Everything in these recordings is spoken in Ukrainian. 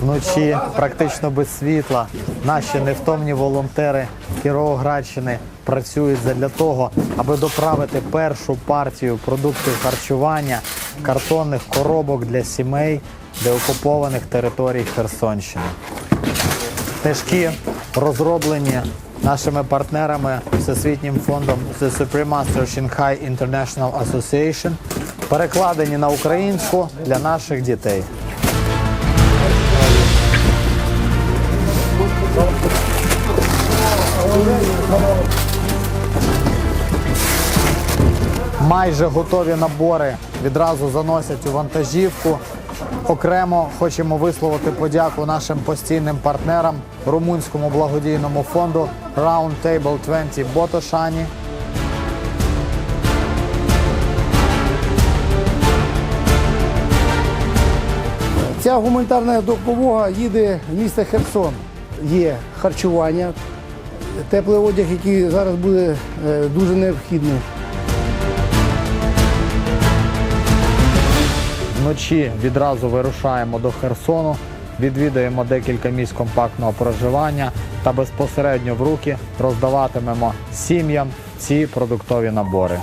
вночі, практично без світла. Наші невтомні волонтери Кіровоградщини працюють для того, аби доправити першу партію продуктів харчування картонних коробок для сімей деокупованих територій Херсонщини. Книжки розроблені нашими партнерами Всесвітнім фондом The Supreme Master Shanghai International Association, перекладені на українську для наших дітей. Майже готові набори відразу заносять у вантажівку. Окремо хочемо висловити подяку нашим постійним партнерам румунському благодійному фонду Round Table 20 Ботошані. Ця гуманітарна допомога їде в місто Херсон. Є харчування, теплий одяг, який зараз буде е, дуже необхідний. Вночі відразу вирушаємо до Херсону, відвідаємо декілька місць компактного проживання та безпосередньо в руки роздаватимемо сім'ям ці продуктові набори.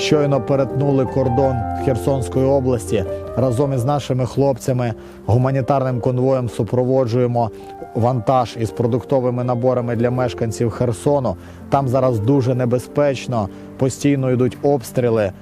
Щойно перетнули кордон Херсонської області. Разом із нашими хлопцями гуманітарним конвоєм супроводжуємо вантаж із продуктовими наборами для мешканців Херсону. Там зараз дуже небезпечно, постійно йдуть обстріли.